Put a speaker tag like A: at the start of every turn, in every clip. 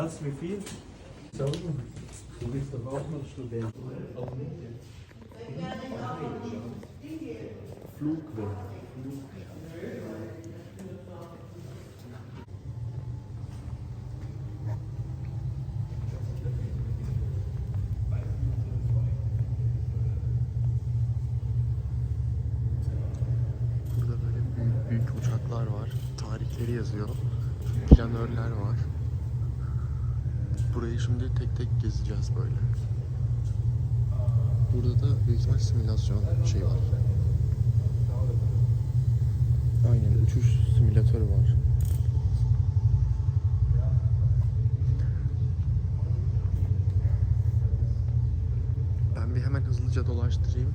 A: Was, wie viel? So, du bist doch auch noch Student. Flugwirt.
B: Burada böyle büyük büyük uçaklar var. Tarihleri yazıyor. Planörler var. Burayı şimdi tek tek gezeceğiz böyle. Burada da büyük ihtimal simülasyon şey var. Aynen uçuş simülatörü var. Ben bir hemen hızlıca dolaştırayım.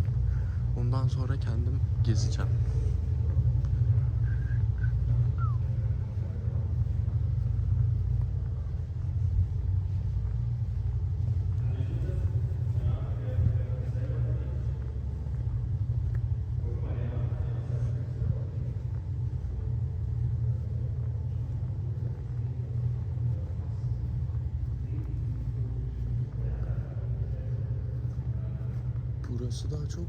B: Ondan sonra kendim gezeceğim. Burası daha çok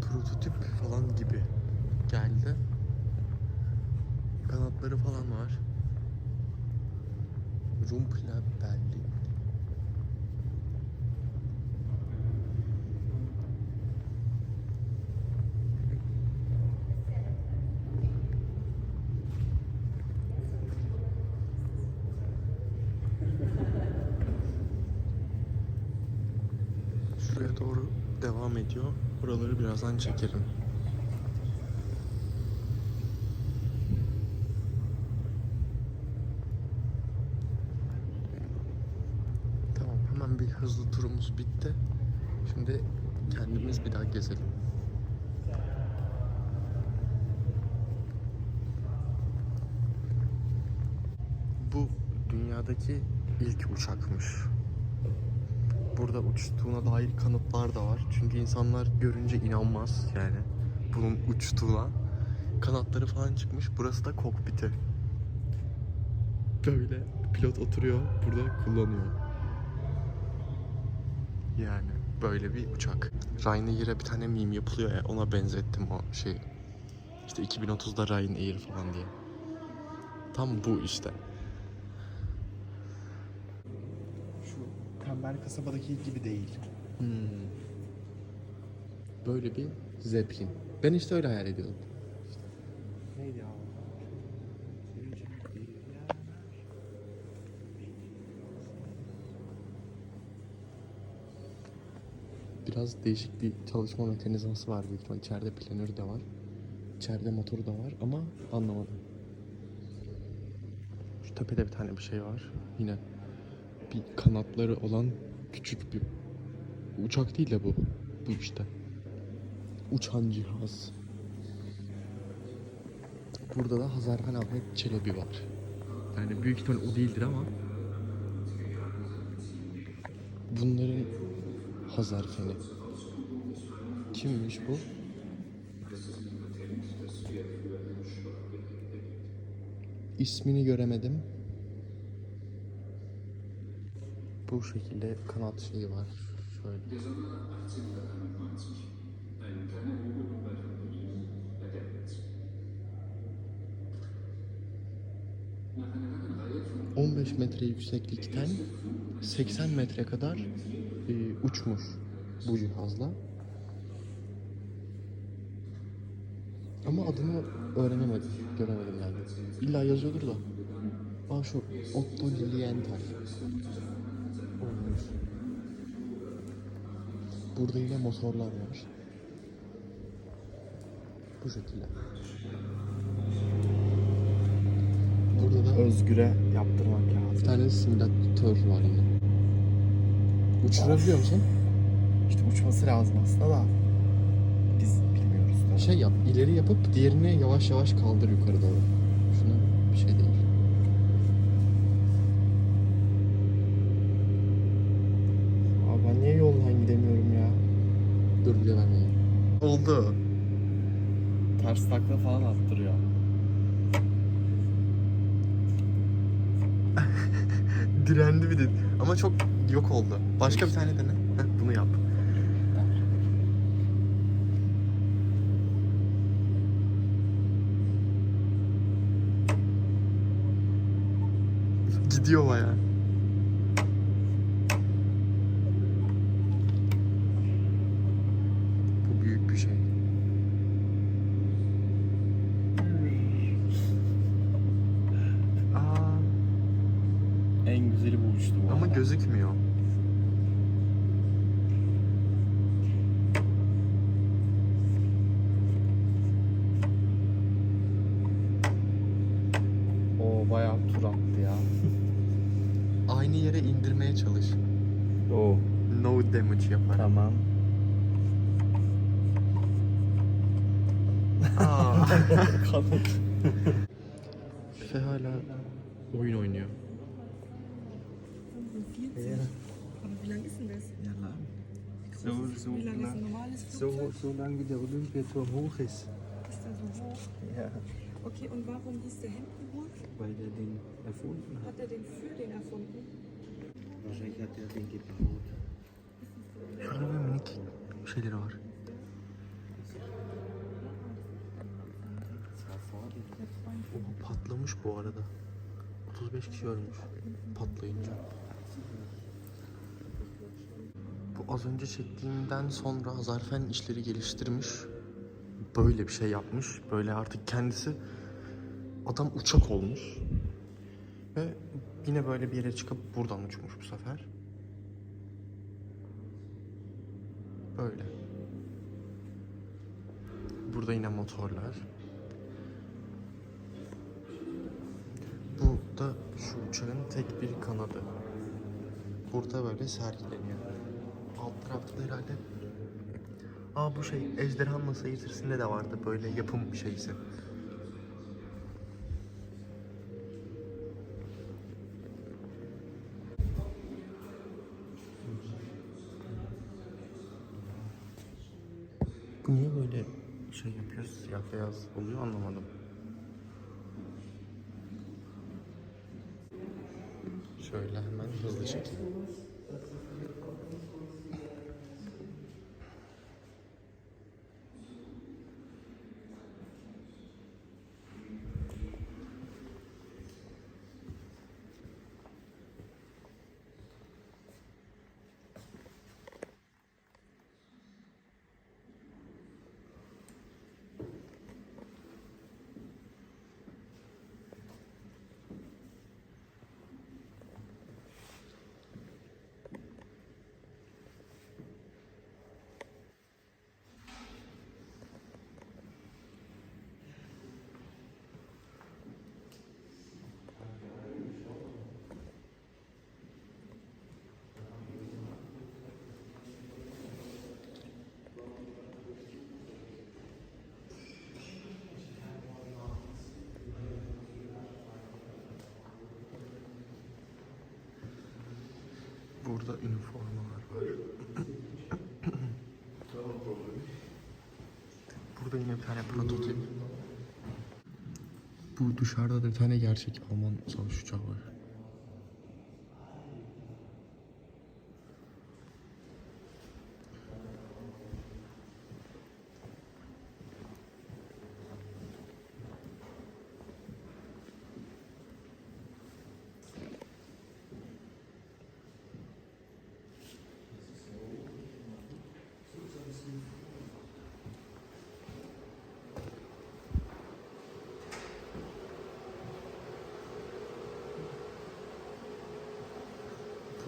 B: prototip falan gibi geldi. Kanatları falan var. Rumpler Berlin. Şuraya doğru devam ediyor. Buraları birazdan çekerim. Tamam hemen bir hızlı turumuz bitti. Şimdi kendimiz bir daha gezelim. Bu dünyadaki ilk uçakmış. Burada uçtuğuna dair kanıtlar da var. Çünkü insanlar görünce inanmaz yani bunun uçtuğuna. Kanatları falan çıkmış. Burası da kokpiti. Böyle pilot oturuyor, burada kullanıyor. Yani böyle bir uçak. Ryanair'e bir tane meme yapılıyor ya ona benzettim o şeyi. İşte 2030'da Ryanair falan diye. Tam bu işte.
A: Şu tembel kasabadaki gibi değil.
B: Hmm. Böyle bir Zeppelin. Ben işte öyle hayal ediyordum.
A: Neydi ya?
B: Biraz değişik bir çalışma mekanizması var büyük ihtimal. İçeride planörü de var. İçeride motoru da var ama anlamadım. Şu tepede bir tane bir şey var. Yine bir kanatları olan küçük bir uçak değil de bu. Bu işte. Uçan cihaz. Burada da Hazarhan Ahmet Çelebi var. Yani büyük ihtimal o değildir ama bunların Hazar Feni. Kimmiş bu? İsmini göremedim. Bu şekilde kanat şeyi var. Şöyle.
C: Der Sommer 1891. Ein kleiner Hügel bei Berlin bei Derbnitz. Nach einer langen Reihe von
B: 15 metre yükseklikten 80 metre kadar e, uçmuş bu cihazla. Ama adını öğrenemedim, göremedim yani. İlla yazıyordur da. Aa şu Otto Lilienthal. Olmuş. Burada yine motorlar var. Bu şekilde. Burada da
A: Özgür'e yaptırmak
B: bir
A: lazım.
B: tane simülatör var yine. Uçurabiliyor musun?
A: İşte uçması lazım aslında da. Biz bilmiyoruz.
B: Şey yap, ileri yapıp diğerini yavaş yavaş kaldır yukarı doğru. Şuna bir şey değil.
A: Abi ben niye yoldan gidemiyorum ya?
B: Dur bile vermeyin.
A: Oldu. Ters takla falan attırıyor.
B: Direndi bir de. Ama çok yok oldu. Başka bir tane dene. Heh, bunu yap. Gidiyor baya. Bu büyük bir şey. Aa,
D: En güzeli bu uçtu bu
B: ama
D: arada.
B: gözükmüyor.
A: Bayağı tur attı ya.
B: Aynı yere indirmeye çalış.
A: Oo.
B: No damage yapar.
A: Tamam.
B: Aa. Efe hala oyun oynuyor.
E: Aber wie lang ist denn das?
D: Ja, lang. So, so, so, so lang wie der Olympiaturm hoch ist,
E: Ist der so hoch?
A: Ja.
E: Okay, und warum hieß der Hindenburg?
D: weil der den erfunden hat.
E: Hat er den für den erfunden?
D: Wahrscheinlich hat er den gebaut.
B: Şurada böyle minik şeyleri var. Oha patlamış bu arada. 35 kişi ölmüş patlayınca. Bu az önce çektiğimden sonra Azarfen işleri geliştirmiş. Böyle bir şey yapmış. Böyle artık kendisi adam uçak olmuş. Ve yine böyle bir yere çıkıp buradan uçmuş bu sefer. Böyle. Burada yine motorlar. Bu da şu uçağın tek bir kanadı. Burada böyle sergileniyor. Alt tarafta herhalde Aa bu şey Ejderhanla Seyircisinde de vardı böyle yapım şeysi. Bu niye böyle şey yapıyoruz siyah beyaz oluyor anlamadım. Şöyle hemen hızlı çekeyim. Burada üniformalar var. Burada yine bir tane prototip. Bu dışarıda da bir tane gerçek Alman savaş uçağı var.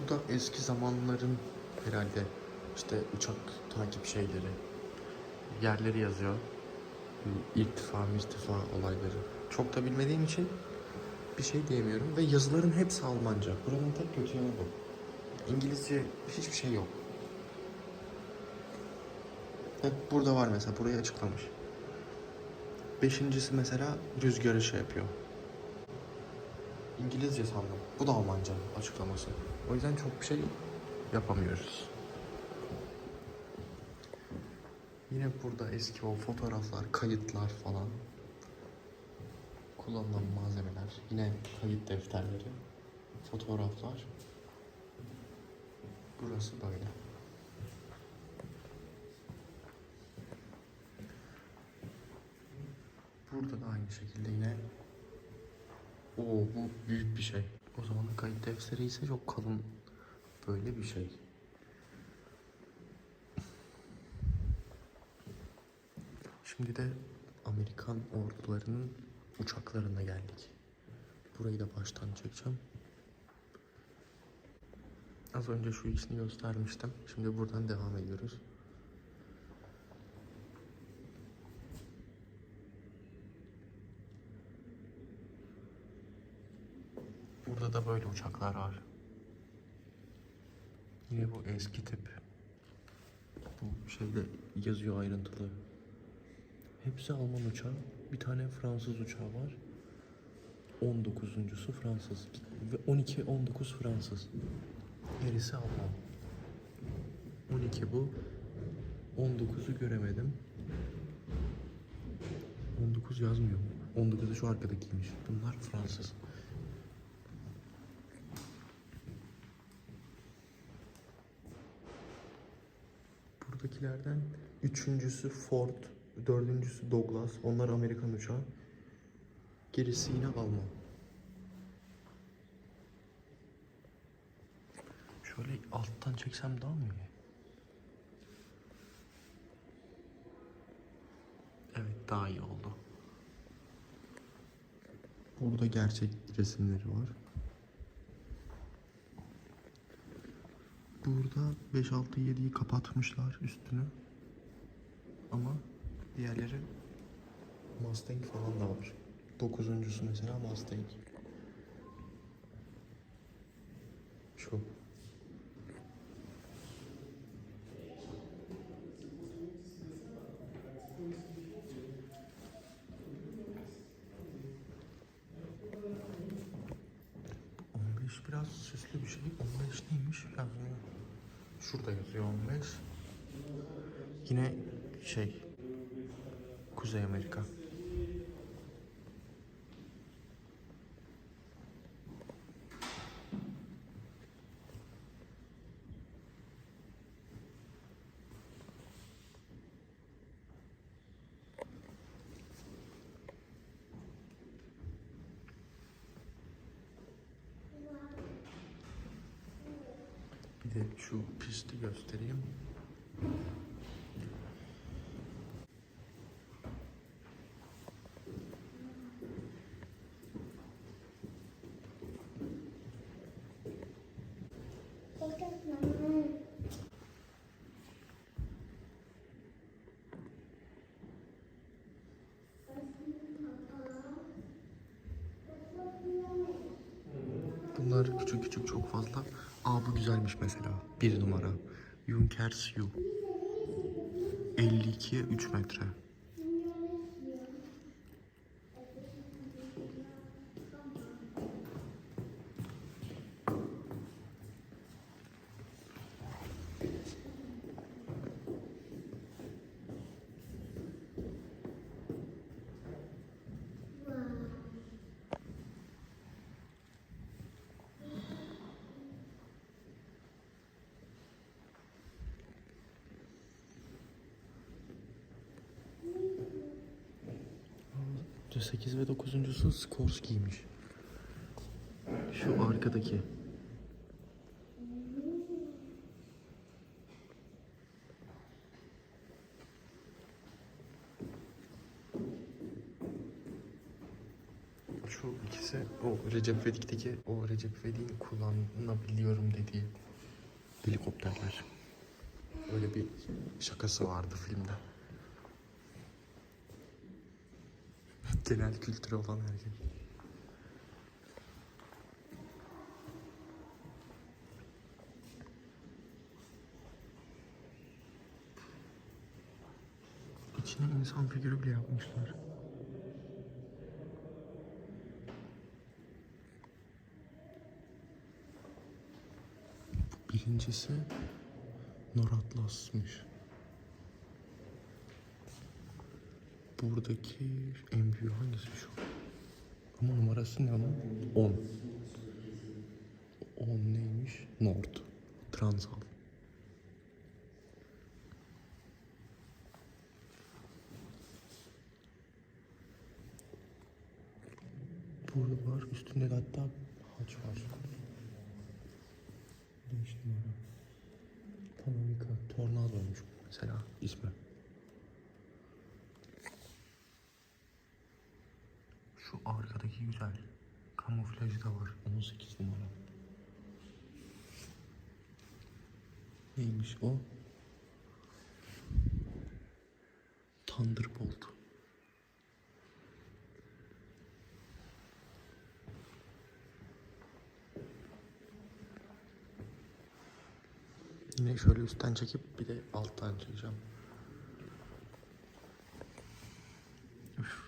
B: Bu da eski zamanların herhalde işte uçak takip şeyleri. Yerleri yazıyor. İrtifa, mirtifa olayları. Çok da bilmediğim için bir şey diyemiyorum. Ve yazıların hepsi Almanca. Buranın tek kötü yanı bu. İngilizce hiçbir şey yok. Hep burada var mesela. Burayı açıklamış. Beşincisi mesela rüzgarı şey yapıyor. İngilizce sandım. Bu da Almanca açıklaması. O yüzden çok bir şey yapamıyoruz. Yine burada eski o fotoğraflar, kayıtlar falan. Kullanılan malzemeler. Yine kayıt defterleri. fotoğraflar. Burası böyle. Burada da aynı şekilde yine Oo bu büyük bir şey. O zaman kayıt defteri ise çok kalın böyle bir şey. Şimdi de Amerikan ordularının uçaklarına geldik. Burayı da baştan çekeceğim. Az önce şu ikisini göstermiştim. Şimdi buradan devam ediyoruz. Burada da böyle uçaklar var. Yine bu eski tip. Bu şeyde yazıyor ayrıntılı. Hepsi Alman uçağı. Bir tane Fransız uçağı var. 19.sü Fransız. Ve 12 19 Fransız. Gerisi Alman. 12 bu. 19'u göremedim. 19 yazmıyor. 19'u şu arkadakiymiş. Bunlar Fransız. Buradakilerden üçüncüsü Ford, dördüncüsü Douglas. Onlar Amerikan uçağı. Gerisi yine Alman. Şöyle alttan çeksem daha mı iyi? Evet daha iyi oldu. Burada gerçek resimleri var. Burada 5 6 7'yi kapatmışlar üstünü. Ama diğerleri Mustang falan da var. Dokuzuncusu mesela Mustang. Şu. Biraz süslü bir şey. 15 neymiş? Yazmıyor. Şurada yazıyor 15. Yine şey Kuzey Amerika. Bir de şu pisti göstereyim. Bunlar küçük küçük çok fazla. Aa bu güzelmiş mesela. Bir numara. Junkers U. 52'ye 3 metre. Aa, 8 ve 9.sü Skorsky'ymiş. Şu arkadaki. Şu ikisi o Recep İvedik'teki o Recep İvedik'in kullanabiliyorum dediği helikopterler. Öyle bir şakası vardı filmde. Genel kültürü olan herkes. İçine insan figürü bile yapmışlar. Birincisi Nor Atlas'mış. Buradaki en büyük hangisi şu? Ama numarası ne onun? 10. O neymiş? Nord. Transal. Burada var. Üstünde de hatta haç var. 5 numara. Panamika. Tornadoymuş mesela ismi. Şu arkadaki güzel. Kamuflajı da var. 18 numara. Neymiş o? Thunderbolt. Yine şöyle üstten çekip bir de alttan çekeceğim. Üf.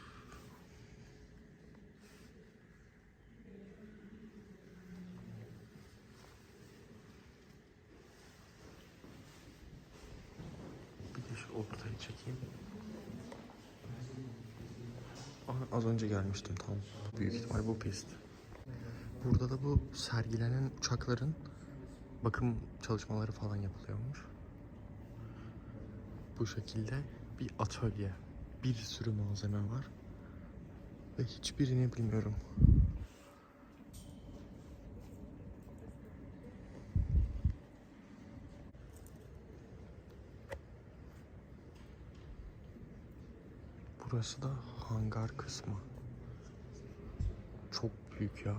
B: Bir de şu ortayı çekeyim. Gelmiştim tam. Büyük ihtimal bu pist. Burada da bu sergilenen uçakların bakım çalışmaları falan yapılıyormuş. Bu şekilde bir atölye. Bir sürü malzeme var. Ve hiçbirini bilmiyorum. Burası da hangar kısmı. Büyük ya.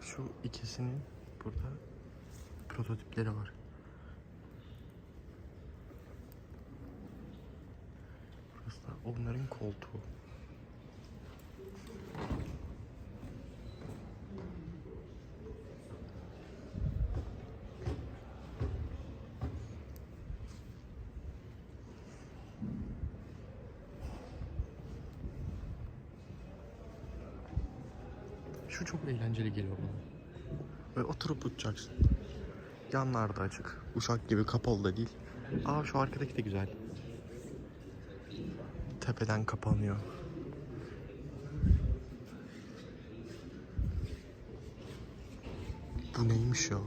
B: Şu ikisinin burada prototipleri var. Burası da onların koltuğu. Eğlenceli geliyor bana. Böyle oturup uçacaksın. Yanlar da açık. Uçak gibi kapalı da değil. Aa şu arkadaki de güzel. Tepeden kapanıyor. Bu neymiş ya?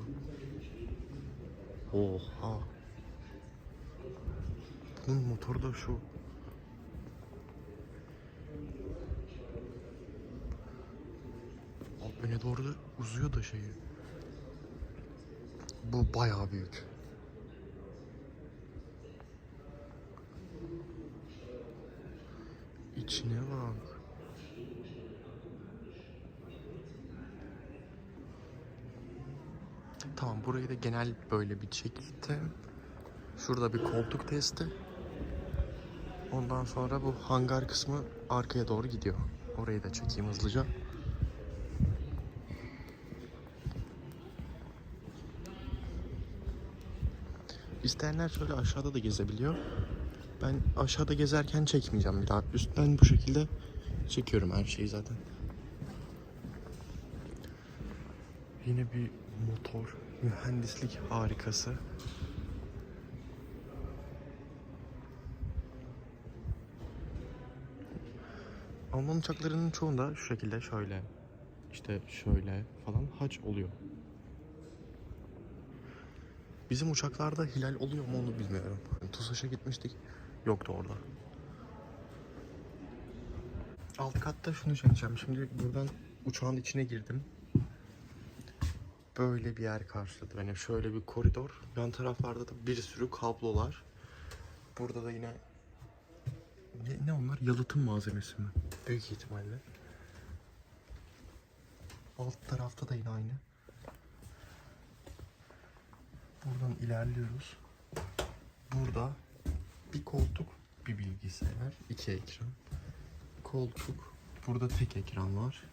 B: Oha. Bunun motoru da şu. Öne doğru da uzuyor da şeyi. Bu bayağı büyük. İçine bak. Tamam burayı da genel böyle bir şekilde. Şurada bir koltuk testi. Ondan sonra bu hangar kısmı arkaya doğru gidiyor. Orayı da çekeyim hızlıca. İsteyenler şöyle aşağıda da gezebiliyor. Ben aşağıda gezerken çekmeyeceğim bir daha. Üstten bu şekilde çekiyorum her şeyi zaten. Yine bir motor, mühendislik harikası. Alman uçaklarının çoğunda şu şekilde şöyle, işte şöyle falan haç oluyor. Bizim uçaklarda hilal oluyor mu onu bilmiyorum. TUSAŞ'a gitmiştik. Yoktu orada. Alt katta şunu çekeceğim. Şimdi buradan uçağın içine girdim. Böyle bir yer karşıladı beni. Şöyle bir koridor. Yan taraflarda da bir sürü kablolar. Burada da yine ne, ne onlar? Yalıtım malzemesi mi? Büyük ihtimalle. Alt tarafta da yine aynı. Buradan ilerliyoruz. Burada bir koltuk, bir bilgisayar, iki ekran. Koltuk. Burada tek ekran var.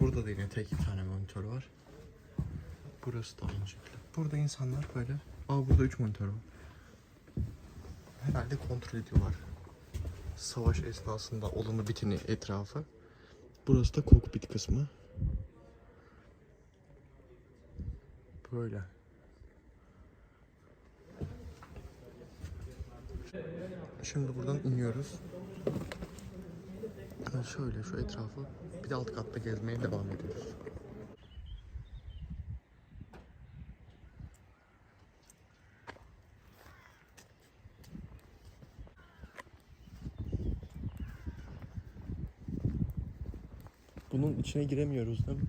B: Burada da yine tek bir tane monitör var. Burası da aynı şekilde. Burada insanlar böyle... Aa burada üç monitör var. Herhalde kontrol ediyorlar. Savaş esnasında olanı biteni etrafı. Burası da kokpit kısmı. Böyle. Şimdi buradan iniyoruz. Şöyle şu etrafı bir de alt katta gezmeye devam ediyoruz. Bunun içine giremiyoruz değil mi?